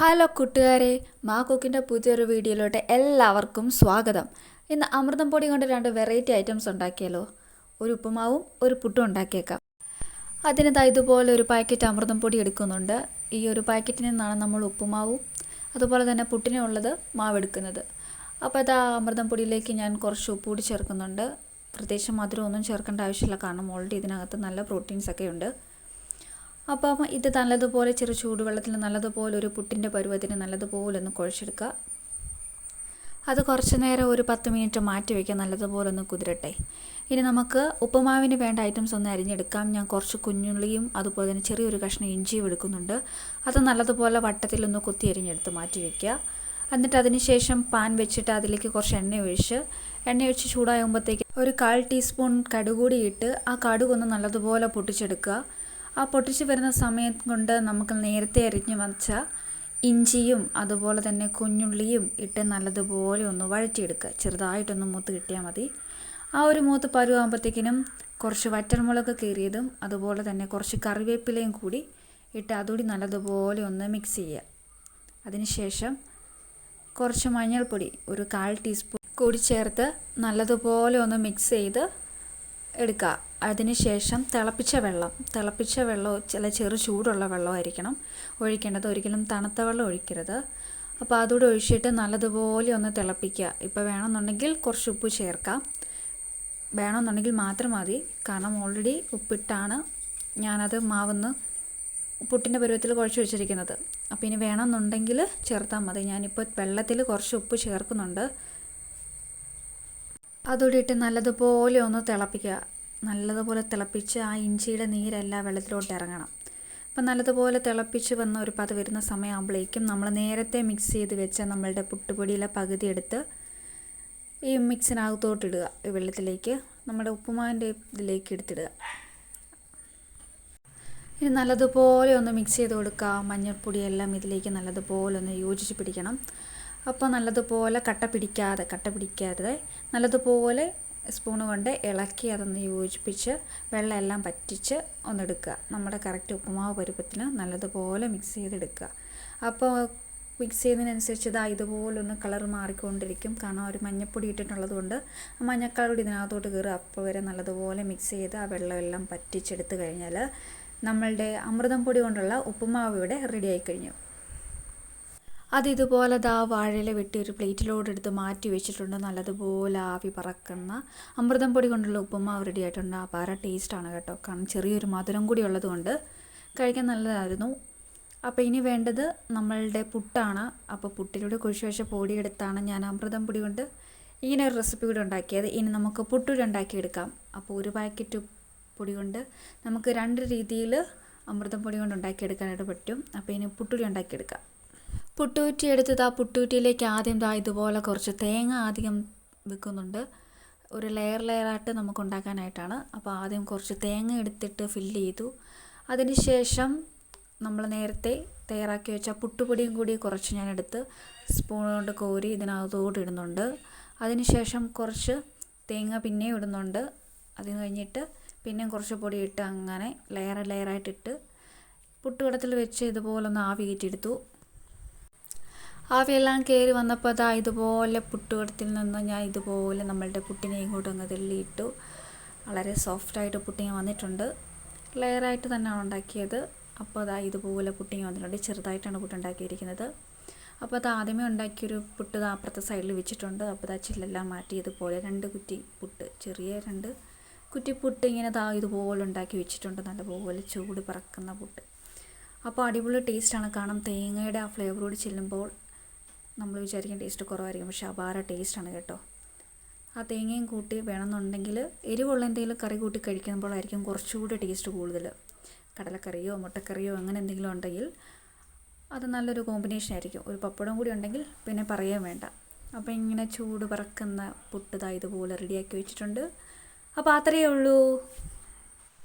Hello കൂട്ടുകാരെ മാ കുക്കിന്റെ പുതിയൊരു വീഡിയോയിലോട്ട് എല്ലാവർക്കും സ്വാഗതം. ഇന്ന് അമൃതം പൊടി കൊണ്ട് രണ്ട് വെറൈറ്റി ഐറ്റംസ് ഉണ്ടാക്കിയാലോ? ഒരു ഉപ്പുമാവും ഒരു പുട്ടും ഉണ്ടാക്കിയേക്കാം. അതിനിതാ ഇതുപോലെ ഒരു പാക്കറ്റ് അമൃതം പൊടി എടുക്കുന്നുണ്ട്. ഈ ഒരു പാക്കറ്റിൽ നിന്നാണ് നമ്മൾ ഉപ്പുമാവും അതുപോലെ തന്നെ പുട്ടിനുള്ളത് മാവ് എടുക്കുന്നത്. അപ്പോൾ അതാ അമൃതം പൊടിയിലേക്ക് ഞാൻ കുറച്ച് ഉപ്പ് കൂടി ചേർക്കുന്നുണ്ട്. പ്രത്യേകിച്ച് മധുരമൊന്നും ചേർക്കേണ്ട ആവശ്യമില്ല കാരണം ഓൾറെഡി ഇതിനകത്ത് നല്ല പ്രോട്ടീൻസ് ഒക്കെ ഉണ്ട്. അപ്പം ഇത് നല്ലതുപോലെ ചെറു ചൂടുവെള്ളത്തിൽ നല്ലതുപോലെ ഒരു പുട്ടിന്റെ പരുവത്തിന് നല്ലതുപോലെ ഒന്ന് കുഴച്ചെടുക്കുക അത് കുറച്ച് നേരം ഒരു പത്ത് മിനിറ്റ് മാറ്റി വയ്ക്കുക നല്ലതുപോലെ ഒന്ന് കുതിരട്ടെ. ഇനി നമുക്ക് ഉപ്പുമാവിന് വേണ്ട ഐറ്റംസ് ഒന്ന് അരിഞ്ഞെടുക്കാം. ഞാൻ കുറച്ച് കുഞ്ഞുള്ളിയും അതുപോലെ തന്നെ ചെറിയൊരു കഷ്ണം ഇഞ്ചിയും എടുക്കുന്നുണ്ട്. അത് നല്ലതുപോലെ വട്ടത്തിലൊന്ന് കുത്തി അരിഞ്ഞെടുത്ത് മാറ്റി വയ്ക്കുക എന്നിട്ട് അതിന് ശേഷം പാൻ വെച്ചിട്ട് അതിലേക്ക് കുറച്ച് എണ്ണ ഒഴിച്ച് എണ്ണ ഒഴിച്ച് ചൂടാകുമ്പോഴത്തേക്ക് ഒരു കാൽ ടീസ്പൂൺ കടുകൂടി ഇട്ട് ആ കടുകൊന്ന് നല്ലതുപോലെ പൊട്ടിച്ചെടുക്കുക ആ പൊട്ടിച്ച് വരുന്ന സമയം കൊണ്ട് നമുക്ക് നേരത്തെ അരിഞ്ഞു വച്ച ഇഞ്ചിയും അതുപോലെ തന്നെ കുഞ്ഞുള്ളിയും ഇട്ട് നല്ലതുപോലെ ഒന്ന് വഴറ്റിയെടുക്കുക. ചെറുതായിട്ടൊന്ന് മൂത്ത് കിട്ടിയാൽ മതി. ആ ഒരു മൂത്ത് പരുവാകുമ്പോഴത്തേക്കിനും കുറച്ച് വറ്റൽമുളക് കീറിയതും അതുപോലെ തന്നെ കുറച്ച് കറിവേപ്പിലയും കൂടി ഇട്ട് അതുകൂടി നല്ലതുപോലെ ഒന്ന് മിക്സ് ചെയ്യുക. അതിനുശേഷം കുറച്ച് മഞ്ഞൾപ്പൊടി ഒരു കാൽ ടീസ്പൂൺ കൂടി ചേർത്ത് നല്ലതുപോലെ ഒന്ന് മിക്സ് ചെയ്ത് എടുക്കുക അതിനുശേഷം തിളപ്പിച്ച വെള്ളം. തിളപ്പിച്ച വെള്ളം ചില ചെറു ചൂടുള്ള വെള്ളമായിരിക്കണം ഒഴിക്കേണ്ടത്. ഒരിക്കലും തണുത്ത വെള്ളം ഒഴിക്കരുത്. അപ്പോൾ അതുകൂടെ ഒഴിച്ചിട്ട് നല്ലതുപോലെ ഒന്ന് തിളപ്പിക്കുക ഇപ്പോൾ വേണമെന്നുണ്ടെങ്കിൽ കുറച്ച് ഉപ്പ് ചേർക്കാം. വേണമെന്നുണ്ടെങ്കിൽ മാത്രം മതി. കാരണം ഓൾറെഡി ഉപ്പിട്ടാണ് ഞാനത് മാവെന്ന് പുട്ടിന്റെ പരുവത്തിൽ കുഴച്ച് വെച്ചിരിക്കുന്നത്. അപ്പോൾ ഇനി വേണമെന്നുണ്ടെങ്കിൽ ചേർത്താൽ മതി. ഞാനിപ്പോൾ വെള്ളത്തിൽ കുറച്ച് ഉപ്പ് ചേർക്കുന്നുണ്ട്. അതുകൂടി ഇട്ട് നല്ലതുപോലെ ഒന്ന് തിളപ്പിക്കുക. നല്ലതുപോലെ തിളപ്പിച്ച് ആ ഇഞ്ചിയുടെ നീരെല്ലാം വെള്ളത്തിലോട്ട് ഇറങ്ങണം. അപ്പം നല്ലതുപോലെ തിളപ്പിച്ച് വന്ന ഒരു പത് വരുന്ന സമയമാകുമ്പോഴേക്കും നമ്മൾ നേരത്തെ മിക്സ് ചെയ്ത് വെച്ച നമ്മളുടെ പുട്ടുപൊടിയിലെ പകുതി എടുത്ത് ഈ മിക്സിനകത്തോട്ട് ഇടുക. ഈ വെള്ളത്തിലേക്ക് നമ്മുടെ ഉപ്പുമാവിന്റെ ഇതിലേക്ക് എടുത്തിടുക. ഇനി നല്ലതുപോലെ ഒന്ന് മിക്സ് ചെയ്ത് കൊടുക്കുക. മഞ്ഞൾപ്പൊടിയെല്ലാം ഇതിലേക്ക് നല്ലതുപോലെ ഒന്ന് യോജിച്ച് പിടിക്കണം. അപ്പോൾ നല്ലതുപോലെ കട്ട പിടിക്കാതെ കട്ട പിടിക്കാതെ നല്ലതുപോലെ സ്പൂൺ കൊണ്ട് ഇളക്കി അതൊന്ന് യോജിപ്പിച്ച് വെള്ളമെല്ലാം പറ്റിച്ച് ഒന്നെടുക്കുക. നമ്മുടെ കറക്റ്റ് ഉപ്പുമാവ് പരുപ്പത്തിന് നല്ലതുപോലെ മിക്സ് ചെയ്തെടുക്കുക. അപ്പോൾ മിക്സ് ചെയ്യുന്നതിനനുസരിച്ച് ഇതാ ഇതുപോലൊന്ന് കളർ മാറിക്കൊണ്ടിരിക്കും. കാരണം ഒരു മഞ്ഞപ്പൊടി ഇട്ടിട്ടുള്ളത് കൊണ്ട് ആ ഇതിനകത്തോട്ട് കയറുക. അപ്പോൾ വരെ നല്ലതുപോലെ മിക്സ് ചെയ്ത് ആ വെള്ളമെല്ലാം പറ്റിച്ചെടുത്ത് കഴിഞ്ഞാൽ നമ്മളുടെ അമൃതം പൊടി കൊണ്ടുള്ള ഉപ്പുമാവ് ഇവിടെ റെഡി ആയി കഴിഞ്ഞു അത് ഇതുപോലെ ദാ വാഴയില വെട്ടി ഒരു പ്ലേറ്റിലോട്ട് എടുത്ത് മാറ്റി വെച്ചിട്ടുണ്ട്. നല്ലതുപോലെ ആവി പറക്കുന്ന അമൃതം പൊടി കൊണ്ടുള്ള ഉപ്പുമാവ് റെഡി ആയിട്ടുണ്ട്. അപാര ടേസ്റ്റാണ് കേട്ടോ. കാരണം ചെറിയൊരു മധുരം കൂടി ഉള്ളതുകൊണ്ട് കഴിക്കാൻ നല്ലതായിരുന്നു. അപ്പോൾ ഇനി വേണ്ടത് നമ്മളുടെ പുട്ടാണ്. അപ്പോൾ പുട്ടിലൂടെ കുഴിച്ച് വെച്ച പൊടിയെടുത്താണ് ഞാൻ അമൃതം പൊടി കൊണ്ട് ഇങ്ങനെ ഒരു റെസിപ്പി കൂടി ഉണ്ടാക്കിയത്. ഇനി നമുക്ക് ഉണ്ടാക്കി ഉണ്ടാക്കിയെടുക്കാം. അപ്പോൾ ഒരു പാക്കറ്റ് പൊടി കൊണ്ട് നമുക്ക് രണ്ട് രീതിയിൽ അമൃതം പൊടി കൊണ്ട് ഉണ്ടാക്കിയെടുക്കാനായിട്ട് പറ്റും. അപ്പോൾ ഇനി പുട്ടുകൂടി ഉണ്ടാക്കിയെടുക്കാം. പുട്ടുകുറ്റി എടുത്തത് ആ പുട്ടൂറ്റിയിലേക്ക് ആദ്യം ദാ ഇതുപോലെ കുറച്ച് തേങ്ങ ആദ്യം വെക്കുന്നുണ്ട്. ഒരു ലെയർ ലെയറായിട്ട് നമുക്ക് ഉണ്ടാക്കാനായിട്ടാണ്. അപ്പോൾ ആദ്യം കുറച്ച് തേങ്ങ എടുത്തിട്ട് ഫില്ല് ചെയ്തു. അതിനുശേഷം നമ്മൾ നേരത്തെ തയ്യാറാക്കി വെച്ച പുട്ടുപൊടിയും കൂടി കുറച്ച് ഞാൻ എടുത്ത് സ്പൂൺ കൊണ്ട് കോരി ഇതിനകത്തോട് ഇടുന്നുണ്ട്. അതിനുശേഷം കുറച്ച് തേങ്ങ പിന്നെയും ഇടുന്നുണ്ട്. അത് കഴിഞ്ഞിട്ട് പിന്നെയും കുറച്ച് പൊടി ഇട്ട് അങ്ങനെ ലെയർ ലെയറായിട്ടിട്ട് പുട്ടുകടത്തിൽ വെച്ച് ഇതുപോലൊന്ന് ആവി കയറ്റിയെടുത്തു ആവിയെല്ലാം കയറി വന്നപ്പോൾ അതാ ഇതുപോലെ പുട്ടുകടത്തിൽ നിന്ന് ഞാൻ ഇതുപോലെ നമ്മളുടെ പുട്ടിനെ ഇങ്ങോട്ട് അങ്ങ് തെള്ളിയിട്ടു. വളരെ സോഫ്റ്റായിട്ട് പുട്ടിങ് വന്നിട്ടുണ്ട്. ലെയറായിട്ട് തന്നെയാണ് ഉണ്ടാക്കിയത്. അപ്പോൾ അതാ ഇതുപോലെ പുട്ടിങ് വന്നിട്ടുണ്ട്. ചെറുതായിട്ടാണ് പുട്ട് ഉണ്ടാക്കിയിരിക്കുന്നത്. അപ്പോൾ അത് ആദ്യമേ ഉണ്ടാക്കിയൊരു പുട്ട് അപ്പുറത്തെ സൈഡിൽ വെച്ചിട്ടുണ്ട്. അപ്പോൾ അത് ചില്ലെല്ലാം മാറ്റി ഇതുപോലെ രണ്ട് കുറ്റി പുട്ട് ചെറിയ രണ്ട് കുറ്റി പുട്ട് ഇങ്ങനെ ദാ ഇതുപോലെ ഉണ്ടാക്കി വെച്ചിട്ടുണ്ട്. നല്ലപോലെ ചൂട് പറക്കുന്ന പുട്ട്. അപ്പോൾ അടിപൊളി ടേസ്റ്റാണ്. കാരണം തേങ്ങയുടെ ആ ഫ്ലേവറോട് ചെല്ലുമ്പോൾ നമ്മൾ വിചാരിക്കും ടേസ്റ്റ് കുറവായിരിക്കും. പക്ഷെ അപാര ടേസ്റ്റാണ് കേട്ടോ. ആ തേങ്ങയും കൂട്ടി വേണമെന്നുണ്ടെങ്കിൽ എരിവുള്ള എന്തെങ്കിലും കറി കൂട്ടി കഴിക്കുമ്പോഴായിരിക്കും കുറച്ചുകൂടി ടേസ്റ്റ് കൂടുതൽ. കടലക്കറിയോ മുട്ടക്കറിയോ അങ്ങനെ എന്തെങ്കിലും ഉണ്ടെങ്കിൽ അത് നല്ലൊരു കോമ്പിനേഷൻ ആയിരിക്കും. ഒരു പപ്പടം കൂടി ഉണ്ടെങ്കിൽ പിന്നെ പറയാൻ വേണ്ട. അപ്പോൾ ഇങ്ങനെ ചൂട് പറക്കുന്ന പുട്ടുതാ ഇതുപോലെ റെഡിയാക്കി വെച്ചിട്ടുണ്ട്. അപ്പോൾ അത്രയേ ഉള്ളൂ.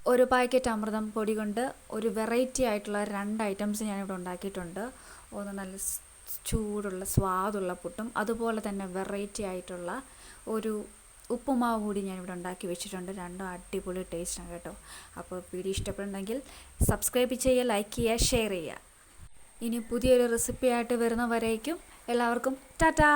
ഒരു പാക്കറ്റ് അമൃതം പൊടി കൊണ്ട് ഒരു വെറൈറ്റി ആയിട്ടുള്ള രണ്ട് ഐറ്റംസ് ഞാനിവിടെ ഉണ്ടാക്കിയിട്ടുണ്ട്. ഒന്ന് നല്ല ചൂടുള്ള സ്വാദുള്ള പുട്ടും അതുപോലെ തന്നെ വെറൈറ്റി ആയിട്ടുള്ള ഒരു ഉപ്പുമാവ് കൂടി ഞാനിവിടെ ഉണ്ടാക്കി വെച്ചിട്ടുണ്ട്. രണ്ടും അടിപൊളി ടേസ്റ്റാണ് കേട്ടോ. അപ്പോൾ വീഡിയോ ഇഷ്ടപ്പെടുന്നെങ്കിൽ സബ്സ്ക്രൈബ് ചെയ്യുക ലൈക്ക് ചെയ്യുക ഷെയർ ചെയ്യുക. ഇനി പുതിയൊരു റെസിപ്പി ആയിട്ട് വരുന്നവരേക്കും എല്ലാവർക്കും ടാറ്റാ!